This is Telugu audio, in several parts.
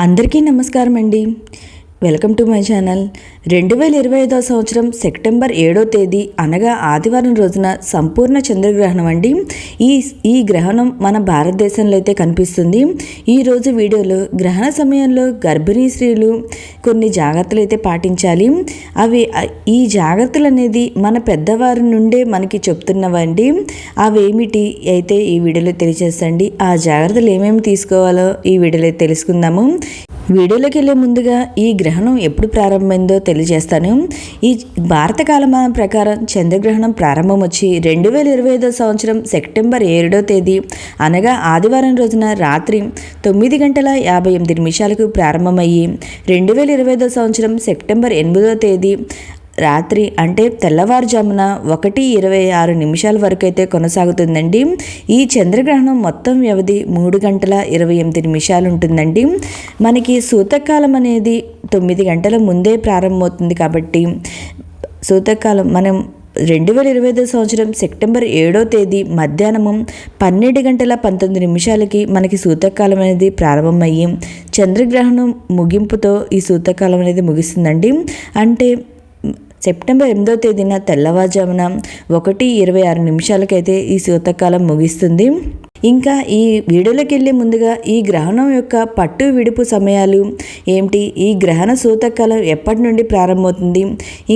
అందరికీ నమస్కారం అండి వెల్కమ్ టు మై ఛానల్. రెండు వేల ఇరవై ఐదో సంవత్సరం సెప్టెంబర్ ఏడో తేదీ అనగా ఆదివారం రోజున సంపూర్ణ చంద్రగ్రహణం అండి. ఈ ఈ గ్రహణం మన భారతదేశంలో అయితే కనిపిస్తుంది. ఈరోజు వీడియోలో గ్రహణ సమయంలో గర్భిణీ స్త్రీలు కొన్ని జాగ్రత్తలు అయితే పాటించాలి. అవి ఈ జాగ్రత్తలు అనేది మన పెద్దవారి నుండే మనకి చెప్తున్నవండి అవేమిటి అయితే ఈ వీడియోలో తెలియజేస్తండి. ఆ జాగ్రత్తలు ఏమేమి తీసుకోవాలో ఈ వీడియోలో తెలుసుకుందాము. వీడియోలోకి వెళ్ళే ముందుగా ఈ గ్రహణం ఎప్పుడు ప్రారంభమైందో తెలియజేస్తాను. ఈ భారత కాలమానం ప్రకారం చంద్రగ్రహణం ప్రారంభం వచ్చి రెండు వేల ఇరవై ఐదో సంవత్సరం సెప్టెంబర్ ఏడో తేదీ అనగా ఆదివారం రోజున రాత్రి తొమ్మిది గంటల యాభై ఎనిమిది నిమిషాలకు ప్రారంభమయ్యి రెండు వేల ఇరవై ఐదో సంవత్సరం సెప్టెంబర్ ఎనిమిదో తేదీ రాత్రి అంటే తెల్లవారుజామున ఒకటి ఇరవై ఆరు నిమిషాల వరకు అయితే కొనసాగుతుందండి. ఈ చంద్రగ్రహణం మొత్తం వ్యవధి మూడు గంటల ఇరవై ఎనిమిది నిమిషాలు ఉంటుందండి. మనకి సూతకాలం అనేది తొమ్మిది గంటల ముందే ప్రారంభమవుతుంది కాబట్టి సూతకాలం మనం రెండు వేల ఇరవై ఐదో సంవత్సరం సెప్టెంబర్ ఏడో తేదీ మధ్యాహ్నం పన్నెండు గంటల పంతొమ్మిది నిమిషాలకి మనకి సూతకాలం అనేది ప్రారంభమయ్యి చంద్రగ్రహణం ముగింపుతో ఈ సూతకాలం అనేది ముగిస్తుందండి. అంటే సెప్టెంబర్ ఎనిమిదో తేదీన తెల్లవారుజామున ఒకటి ఇరవై ఆరు నిమిషాలకైతే ఈ శీతకాలం ముగిస్తుంది. ఇంకా ఈ వీడియోలోకి వెళ్ళే ముందుగా ఈ గ్రహణం యొక్క పట్టు విడుపు సమయాలు ఏమిటి? ఈ గ్రహణ సూతకాలం ఎప్పటి నుండి ప్రారంభమవుతుంది?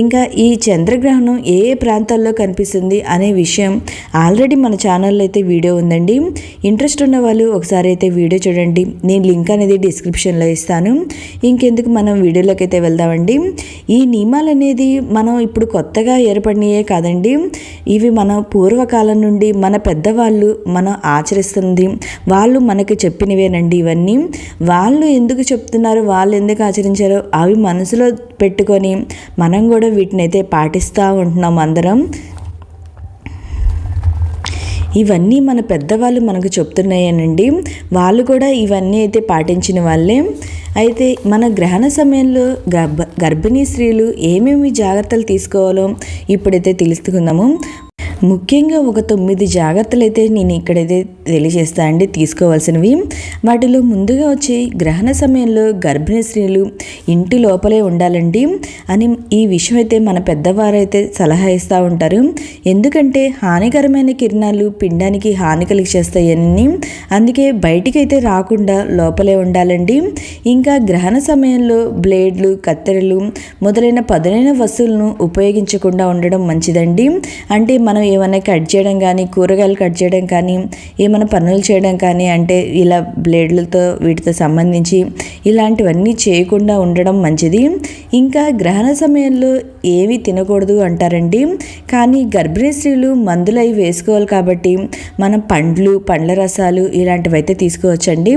ఇంకా ఈ చంద్రగ్రహణం ఏ ఏ ప్రాంతాల్లో కనిపిస్తుంది అనే విషయం ఆల్రెడీ మన ఛానల్లో అయితే వీడియో ఉందండి. ఇంట్రెస్ట్ ఉన్న వాళ్ళు ఒకసారి అయితే వీడియో చూడండి. నేను లింక్ అనేది డిస్క్రిప్షన్లో ఇస్తాను. ఇంకెందుకు మనం వీడియోలోకి అయితే వెళ్దామండి. ఈ నియమాలు అనేది మనం ఇప్పుడు కొత్తగా ఏర్పడినయే కాదండి. ఇవి మన పూర్వకాలం నుండి మన పెద్దవాళ్ళు మనం ఆచరిస్తుంది. వాళ్ళు మనకి చెప్పినవేనండి ఇవన్నీ. వాళ్ళు ఎందుకు చెప్తున్నారు? వాళ్ళు ఎందుకు ఆచరించారో? అవి మనసులో పెట్టుకొని మనం కూడా వీటిని అయితే పాటిస్తూ ఉంటున్నాం అందరం. ఇవన్నీ మన పెద్దవాళ్ళు మనకు చెప్తున్నాయనండి. వాళ్ళు కూడా ఇవన్నీ అయితే పాటించిన వాళ్ళే. అయితే మన గ్రహణ సమయంలో గర్భ గర్భిణీ స్త్రీలు ఏమేమి జాగ్రత్తలు తీసుకోవాలో ఇప్పుడైతే తెలుసుకుందాము. ముఖ్యంగా ఒక తొమ్మిది జాగ్రత్తలు అయితే నేను ఇక్కడైతే తెలియజేస్తా అండి తీసుకోవాల్సినవి. వాటిలో ముందుగా వచ్చి గ్రహణ సమయంలో గర్భిణీ స్త్రీలు ఇంటి లోపలే ఉండాలండి అని ఈ విషయం అయితే మన పెద్దవారైతే సలహా ఇస్తూ ఉంటారు. ఎందుకంటే హానికరమైన కిరణాలు పిండానికి హాని కలిగిస్తాయని అందుకే బయటికి అయితే రాకుండా లోపలే ఉండాలండి. ఇంకా గ్రహణ సమయంలో బ్లేడ్లు కత్తెరలు మొదలైన పదునైన వస్తువులను ఉపయోగించకుండా ఉండడం మంచిదండి. అంటే మనం ఏమైనా కట్ చేయడం కానీ కూరగాయలు కట్ చేయడం కానీ ఏమైనా పనులు చేయడం కానీ అంటే ఇలా బ్లేడ్లతో వీటితో సంబంధించి ఇలాంటివన్నీ చేయకుండా ఉండడం మంచిది. ఇంకా గ్రహణ సమయంలో ఏవి తినకూడదు అంటారండి? కానీ గర్భిణీ స్త్రీలు మందులు అవి వేసుకోవాలి కాబట్టి మనం పండ్లు పండ్ల రసాలు ఇలాంటివి అయితే తీసుకోవచ్చండి.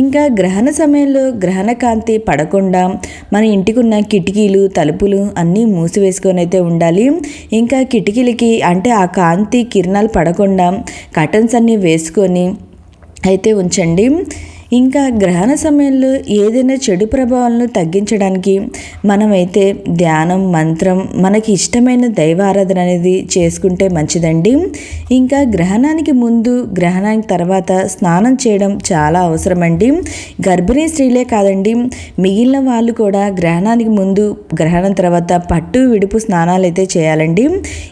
ఇంకా గ్రహణ సమయంలో గ్రహణ కాంతి పడకుండా మన ఇంటికి ఉన్న కిటికీలు తలుపులు అన్నీ మూసివేసుకొని అయితే ఉండాలి. ఇంకా కిటికీలకి అంటే ఆ కాంతి కిరణాలు పడకుండా కటన్స్ అన్నీ వేసుకొని అయితే ఉంచండి. ఇంకా గ్రహణ సమయంలో ఏదైనా చెడు ప్రభావాలను తగ్గించడానికి మనమైతే ధ్యానం మంత్రం మనకి ఇష్టమైన దైవారాధన అనేది చేసుకుంటే మంచిదండి. ఇంకా గ్రహణానికి ముందు గ్రహణానికి తర్వాత స్నానం చేయడం చాలా అవసరమండి. గర్భిణీ స్త్రీలే కాదండి మిగిలిన వాళ్ళు కూడా గ్రహణానికి ముందు గ్రహణం తర్వాత పట్టు విడుపు స్నానాలు అయితే చేయాలండి.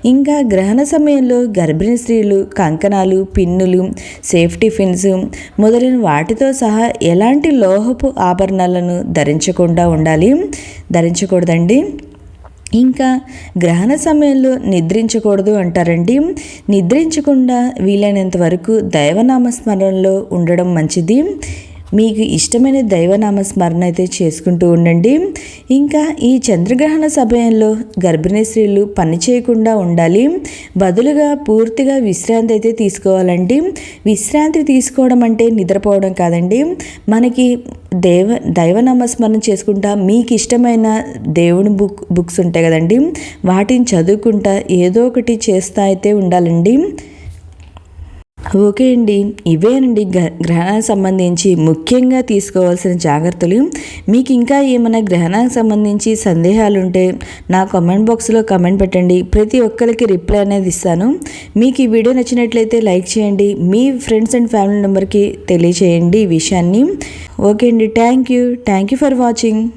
ఇంకా గ్రహణ సమయంలో గర్భిణీ స్త్రీలు కంకణాలు పిన్నులు సేఫ్టీ ఫిన్స్ మొదలైన వాటితో సహా సహా ఎలాంటి లోహపు ఆభరణాలను ధరించకుండా ఉండాలి? ధరించకూడదండి. ఇంకా గ్రహణ సమయంలో నిద్రించకూడదు అంటారండి. నిద్రించకుండా వీలైనంత వరకు దైవనామస్మరణలో ఉండడం మంచిది. మీకు ఇష్టమైన దైవనామస్మరణ అయితే చేసుకుంటూ ఉండండి. ఇంకా ఈ చంద్రగ్రహణ సమయంలో గర్భిణీ స్త్రీలు పని చేయకుండా ఉండాలి. బదులుగా పూర్తిగా విశ్రాంతి అయితే తీసుకోవాలండి. విశ్రాంతి తీసుకోవడం అంటే నిద్రపోవడం కాదండి. మనకి దేవ దైవనామస్మరణ చేసుకుంటా మీకు ఇష్టమైన దేవుని బుక్ బుక్స్ ఉంటాయి కదండి. వాటిని చదువుకుంటా ఏదో ఒకటి చేస్తా అయితే ఉండాలండి. ఓకే అండి. ఇవేనండి. గ- గ్రహణానికి సంబంధించి ముఖ్యంగా తీసుకోవాల్సిన జాగ్రత్తలు. మీకు ఇంకా ఏమైనా గ్రహణానికి సంబంధించి సందేహాలు ఉంటే నా కామెంట్ బాక్స్లో కామెంట్ పెట్టండి. ప్రతి ఒక్కరికి రిప్లై అనేది ఇస్తాను. మీకు ఈ వీడియో నచ్చినట్లయితే లైక్ చేయండి. మీ ఫ్రెండ్స్ అండ్ ఫ్యామిలీ మెంబర్కి తెలియచేయండి ఈ విషయాన్ని. ఓకే అండి. Thank you. Thank you for watching.